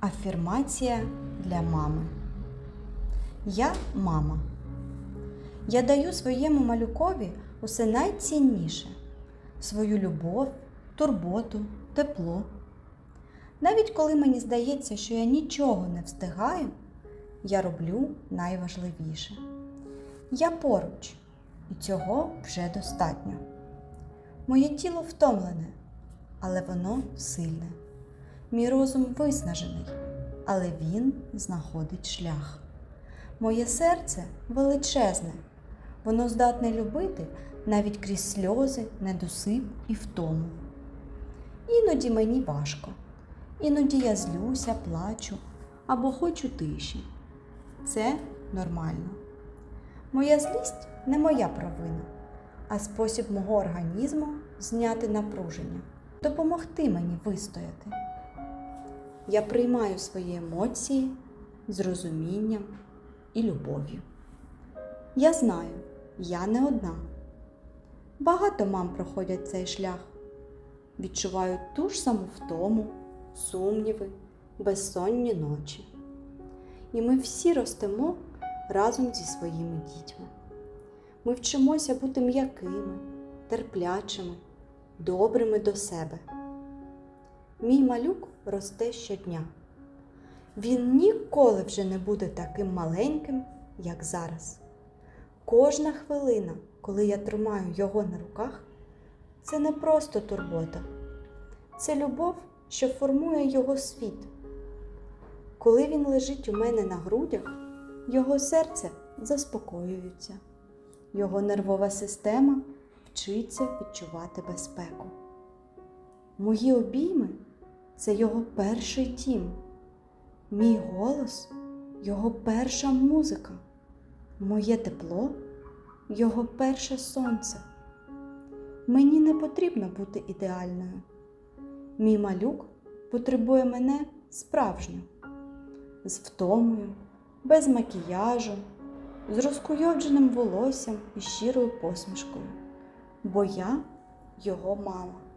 Афірмація для мами. Я мама. Я даю своєму малюкові усе найцінніше свою любов, турботу, тепло. Навіть коли мені здається, що я нічого не встигаю, я роблю найважливіше. Я поруч, і цього вже достатньо. Моє тіло втомлене, але воно сильне. Мій розум виснажений, але він знаходить шлях. Моє серце величезне, воно здатне любити навіть крізь сльози, недосип і втому. Іноді мені важко, іноді я злюся, плачу або хочу тиші. Це нормально. Моя злість не моя провина, а спосіб мого організму зняти напруження, допомогти мені вистояти. Я приймаю свої емоції з розумінням і любов'ю. Я знаю, я не одна. Багато мам проходять цей шлях, відчувають ту ж саму втому, сумніви, безсонні ночі. І ми всі ростемо разом зі своїми дітьми. Ми вчимося бути м'якими, терплячими, добрими до себе. Мій малюк росте щодня. Він ніколи вже не буде таким маленьким, як зараз. Кожна хвилина, коли я тримаю його на руках, це не просто турбота, це любов, що формує його світ. Коли він лежить у мене на грудях, його серце заспокоюється, його нервова система вчиться відчувати безпеку. Мої обійми це його перший дім. Мій голос його перша музика, моє тепло його перше сонце. Мені не потрібно бути ідеальною. Мій малюк потребує мене справжню, з втомою, без макіяжу, з розкуйовдженим волоссям і щирою посмішкою, бо я його мама.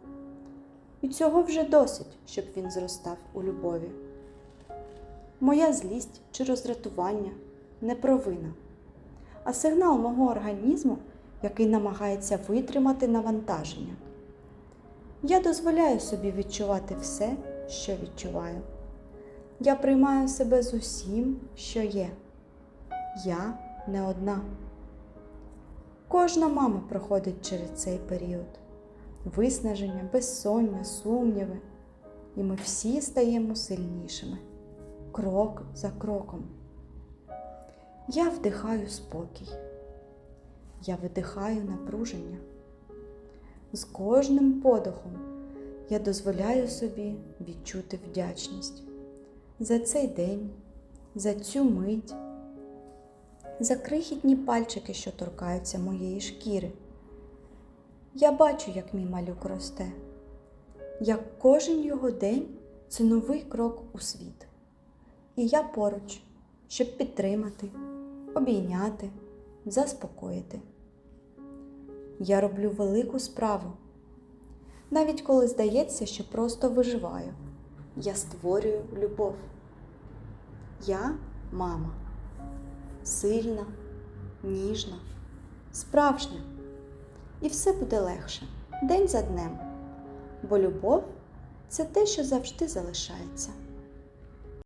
І цього вже досить, щоб він зростав у любові. Моя злість чи роздратування не провина, а сигнал мого організму, який намагається витримати навантаження. Я дозволяю собі відчувати все, що відчуваю. Я приймаю себе з усім, що є. Я не одна. Кожна мама проходить через цей період виснаження, безсоння, сумніви, і ми всі стаємо сильнішими крок за кроком. Я вдихаю спокій, я видихаю напруження. З кожним подихом я дозволяю собі відчути вдячність за цей день, за цю мить, за крихітні пальчики, що торкаються моєї шкіри. Я бачу, як мій малюк росте, як кожен його день це новий крок у світ. І я поруч, щоб підтримати, обійняти, заспокоїти. Я роблю велику справу. Навіть коли здається, що просто виживаю, я створюю любов. Я мама, сильна, ніжна, справжня. І все буде легше день за днем, бо любов це те, що завжди залишається.